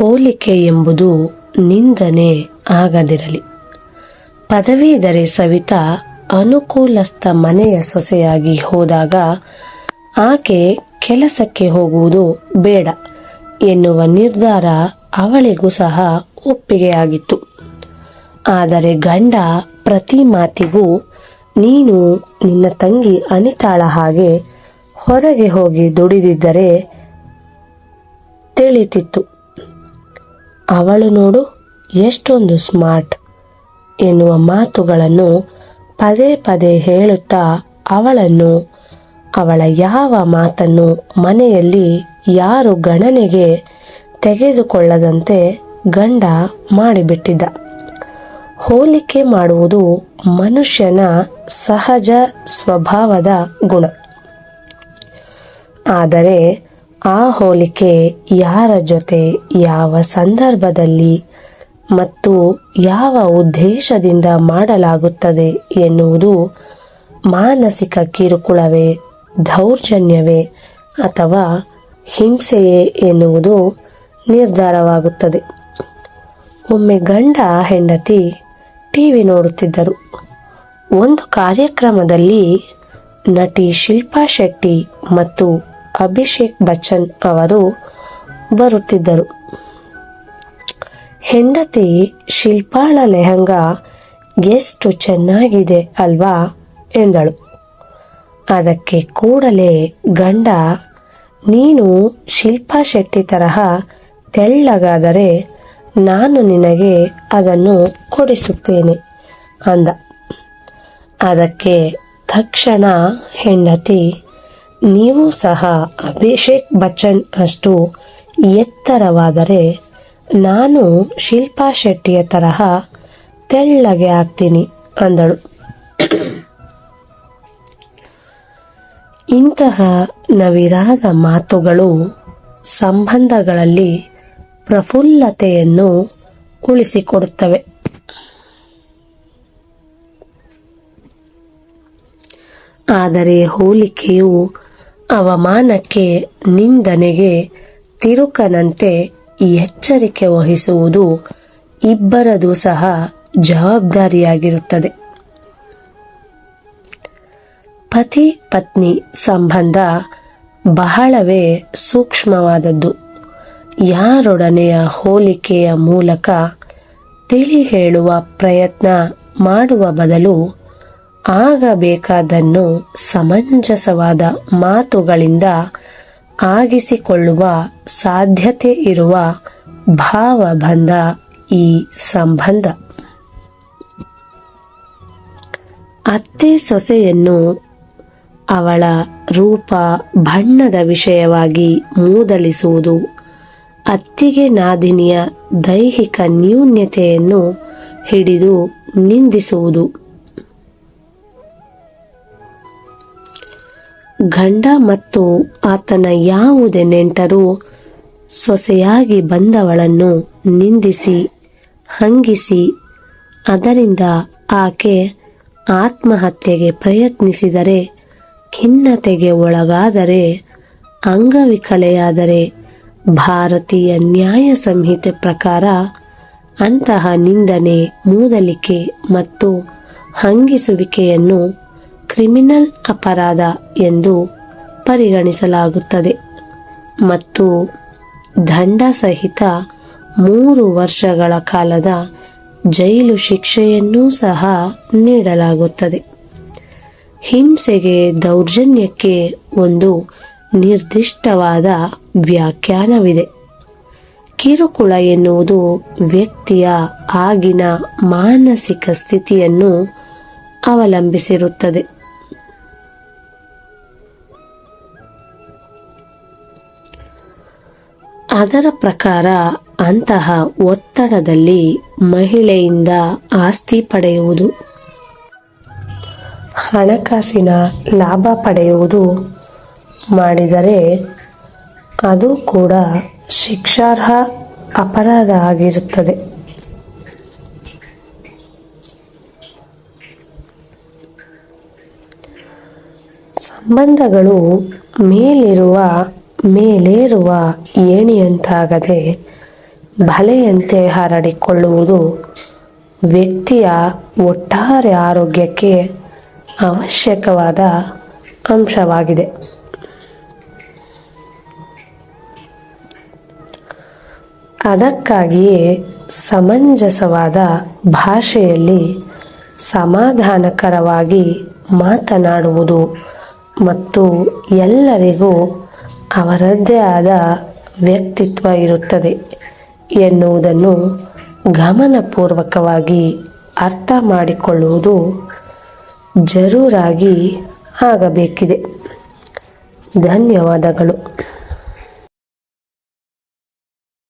ಹೋಲಿಕೆ ಎಂಬುದು ನಿಂದನೆ ಆಗದಿರಲಿ. ಪದವೀಧರೆ ಸವಿತಾ ಅನುಕೂಲಸ್ಥ ಮನೆಯ ಸೊಸೆಯಾಗಿ ಹೋದಾಗ ಆಕೆ ಕೆಲಸಕ್ಕೆ ಹೋಗುವುದು ಬೇಡ ಎನ್ನುವ ನಿರ್ಧಾರ ಅವಳಿಗೂ ಸಹ ಒಪ್ಪಿಗೆಯಾಗಿತ್ತು ಆದರೆ ಗಂಡ ಪ್ರತಿ ಮಾತಿಗೂ, ನೀನು ನಿನ್ನ ತಂಗಿ ಅನಿತಾಳ ಹಾಗೆ ಹೊರಗೆ ಹೋಗಿ ದುಡಿದಿದ್ದರೆ ತಿಳಿತಿತ್ತು. ಅವಳು ನೋಡು, ಎಷ್ಟೊಂದು ಸ್ಮಾರ್ಟ್ ಎನ್ನುವ ಮಾತುಗಳನ್ನು ಪದೇ ಪದೇ ಹೇಳುತ್ತಾ ಅವಳನ್ನು, ಅವಳ ಯಾವ ಮಾತನ್ನು ಮನೆಯಲ್ಲಿ ಯಾರು ಗಣನೆಗೆ ತೆಗೆದುಕೊಳ್ಳದಂತೆ ಗಂಡ ಮಾಡಿಬಿಟ್ಟಿದ್ದ. ಹೋಲಿಕೆ ಮಾಡುವುದು ಮನುಷ್ಯನ ಸಹಜ ಸ್ವಭಾವದ ಗುಣ. ಆದರೆ ಆ ಹೋಲಿಕೆ ಯಾರ ಜೊತೆ ಯಾವ ಸಂದರ್ಭದಲ್ಲಿ ಮತ್ತು ಯಾವ ಉದ್ದೇಶದಿಂದ ಮಾಡಲಾಗುತ್ತದೆ ಎನ್ನುವುದು ಮಾನಸಿಕ ಕಿರುಕುಳವೇ, ದೌರ್ಜನ್ಯವೇ ಅಥವಾ ಹಿಂಸೆಯೇ ಎನ್ನುವುದು ನಿರ್ಧಾರವಾಗುತ್ತದೆ. ಒಮ್ಮೆ ಗಂಡ ಹೆಂಡತಿ ಟಿವಿ ನೋಡುತ್ತಿದ್ದರು. ಒಂದು ಕಾರ್ಯಕ್ರಮದಲ್ಲಿ ನಟಿ ಶಿಲ್ಪಾ ಶೆಟ್ಟಿ ಮತ್ತು ಅಭಿಷೇಕ್ ಬಚ್ಚನ್ ಅವರು ಬರುತ್ತಿದ್ದರು. ಹೆಂಡತಿ ಶಿಲ್ಪಾಳ ಲೆಹಂಗಾ ಎಷ್ಟು ಚೆನ್ನಾಗಿದೆ ಅಲ್ವಾ ಎಂದಳು. ಅದಕ್ಕೆ ಕೂಡಲೇ ಗಂಡ, ನೀನು ಶಿಲ್ಪಾ ಶೆಟ್ಟಿ ತರಹ ತೆಳ್ಳಗಾದರೆ ನಾನು ನಿನಗೆ ಅದನ್ನು ಕೊಡಿಸುತ್ತೇನೆ ಅಂದ. ಅದಕ್ಕೆ ತಕ್ಷಣ ಹೆಂಡತಿ ನೀವು ಸಹ ಅಭಿಷೇಕ್ ಬಚ್ಚನ್ ಅಷ್ಟು ಎತ್ತರವಾದರೆ ನಾನು ಶಿಲ್ಪಾ ಶೆಟ್ಟಿಯ ತರಹ ತೆಳ್ಳಗೆ ಆಗ್ತೀನಿ ಅಂದಳು. ಇಂತಹ ನವಿರಾದ ಮಾತುಗಳು ಸಂಬಂಧಗಳಲ್ಲಿ ಪ್ರಫುಲ್ಲತೆಯನ್ನು ಉಳಿಸಿಕೊಡುತ್ತವೆ. ಆದರೆ ಹೋಲಿಕೆಯು ಅವಮಾನಕ್ಕೆ, ನಿಂದನೆಗೆ ತಿರುಕನಂತೆ ಎಚ್ಚರಿಕೆ ವಹಿಸುವುದು ಇಬ್ಬರದು ಸಹ ಜವಾಬ್ದಾರಿಯಾಗಿರುತ್ತದೆ. ಪತಿ ಪತ್ನಿ ಸಂಬಂಧ ಬಹಳವೇ ಸೂಕ್ಷ್ಮವಾದದ್ದು. ಯಾರೊಡನೆಯ ಹೋಲಿಕೆಯ ಮೂಲಕ ತಿಳಿ ಹೇಳುವ ಪ್ರಯತ್ನ ಮಾಡುವ ಬದಲು ಆಗಬೇಕಾದನ್ನು ಸಮಂಜಸವಾದ ಮಾತುಗಳಿಂದ ಆಗಿಸಿಕೊಳ್ಳುವ ಸಾಧ್ಯತೆ ಇರುವ ಭಾವಬಂಧ ಈ ಸಂಬಂಧ. ಅತ್ತೆ ಸೊಸೆಯನ್ನು ಅವಳ ರೂಪ ಬಣ್ಣದ ವಿಷಯವಾಗಿ ಮೂದಲಿಸುವುದು, ಅತ್ತಿಗೆ ನಾದಿನಿಯ ದೈಹಿಕ ನ್ಯೂನ್ಯತೆಯನ್ನು ಹಿಡಿದು ನಿಂದಿಸುವುದು. ಗಂಡ ಮತ್ತು ಆತನ ಯಾವುದೇ ನೆಂಟರು ಸೊಸೆಯಾಗಿ ಬಂದವಳನ್ನು ನಿಂದಿಸಿ, ಹಂಗಿಸಿ, ಅದರಿಂದ ಆಕೆ ಆತ್ಮಹತ್ಯೆಗೆ ಪ್ರಯತ್ನಿಸಿದರೆ, ಖಿನ್ನತೆಗೆ ಒಳಗಾದರೆ, ಅಂಗವಿಕಲೆಯಾದರೆ, ಭಾರತೀಯ ನ್ಯಾಯ ಸಂಹಿತೆ ಪ್ರಕಾರ ಅಂತಹ ನಿಂದನೆ, ಮೂದಲಿಕೆ ಮತ್ತು ಹಂಗಿಸುವಿಕೆಯನ್ನು ಕ್ರಿಮಿನಲ್ ಅಪರಾಧ ಎಂದು ಪರಿಗಣಿಸಲಾಗುತ್ತದೆ ಮತ್ತು ದಂಡ ಸಹಿತ ಮೂರು ವರ್ಷಗಳ ಕಾಲದ ಜೈಲು ಶಿಕ್ಷೆಯನ್ನೂ ಸಹ ನೀಡಲಾಗುತ್ತದೆ. ಹಿಂಸೆಗೆ ದೌರ್ಜನ್ಯಕ್ಕೆ ಒಂದು ನಿರ್ದಿಷ್ಟವಾದ ವ್ಯಾಖ್ಯಾನವಿದೆ. ಕಿರುಕುಳ ಎನ್ನುವುದು ವ್ಯಕ್ತಿಯ ಆಗಿನ ಮಾನಸಿಕ ಸ್ಥಿತಿಯನ್ನು ಅವಲಂಬಿಸಿರುತ್ತದೆ. ಅದರ ಪ್ರಕಾರ ಅಂತಹ ಒತ್ತಡದಲ್ಲಿ ಮಹಿಳೆಯಿಂದ ಆಸ್ತಿ ಪಡೆಯುವುದು. ಹಣಕಾಸಿನ ಲಾಭ ಪಡೆಯುವುದು ಮಾಡಿದರೆ ಅದು ಕೂಡ ಶಿಕ್ಷಾರ್ಹ ಅಪರಾಧ ಆಗಿರುತ್ತದೆ. ಸಂಬಂಧಗಳು ಮೇಲಿರುವ ಮೇಲೇರುವ ಏಣಿಯಂತಾಗದೆ ಬಲೆಯಂತೆ ಹರಡಿಕೊಳ್ಳುವುದು ವ್ಯಕ್ತಿಯ ಒಟ್ಟಾರೆ ಆರೋಗ್ಯಕ್ಕೆ ಅವಶ್ಯಕವಾದ ಅಂಶವಾಗಿದೆ. ಅದಕ್ಕಾಗಿಯೇ ಸಮಂಜಸವಾದ ಭಾಷೆಯಲ್ಲಿ ಸಮಾಧಾನಕರವಾಗಿ ಮಾತನಾಡುವುದು ಮತ್ತು ಎಲ್ಲರಿಗೂ ಅವರದ್ದೇ ಆದ ವ್ಯಕ್ತಿತ್ವ ಇರುತ್ತದೆ ಎನ್ನುವುದನ್ನು ಗಮನಪೂರ್ವಕವಾಗಿ ಅರ್ಥ ಮಾಡಿಕೊಳ್ಳುವುದು ಜರೂರಾಗಿ ಆಗಬೇಕಿದೆ. ಧನ್ಯವಾದಗಳು.